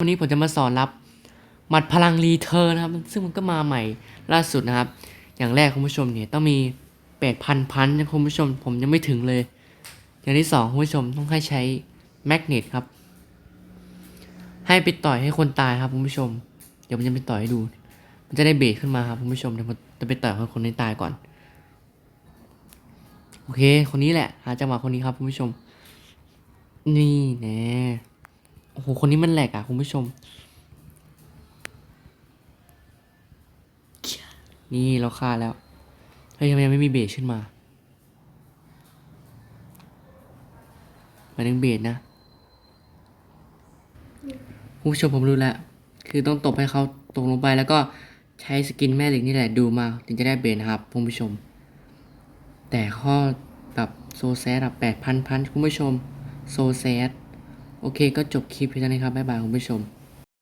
วันนี้ผมจะมาสอนรับหมัดพลังรีเทิร์นนะครับ ซึ่งมันก็มาใหม่ล่าสุดนะครับ อย่างแรกคุณผู้ชมเนี่ยต้องมีแปดพันพันนะคุณผู้ชมผมยังไม่ถึงเลย อย่างที่สองคุณผู้ชมต้องให้ใช้แมกเนตครับ ให้ไปต่อยให้คนตายครับคุณผู้ชม เดี๋ยวผมจะไปต่อยให้ดู มันจะได้เบรขึ้นมาครับคุณผู้ชมเดี๋ยวผมจะไปต่อยให้คนนี้ตายก่อน โอเค คนนี้แหละหาจังหวะคนนี้ครับคุณผู้ชม นี่แน่ โอ้โหคนนี้มันแหลกอะคุณผู้ชม นี่เราฆ่าแล้ว เฮ้ยทำไมยังไม่มีเบสขึ้นมาหมายถึงเบสนะคุณผู้ชมผมรู้แล้ว คือต้องตบให้เขาตกลงไปแล้วก็ใช้สกินแม่เหล็กนี่แหละดูมาถึงจะได้เบสนะครับคุณผู้ชม แต่ข้อแบบโซแซดแบบแปดพันพันคุณผู้ชมโซแซด โอเคก็จบคลิปเพียงเท่านี้ครับบ๊ายบายคุณผู้ชม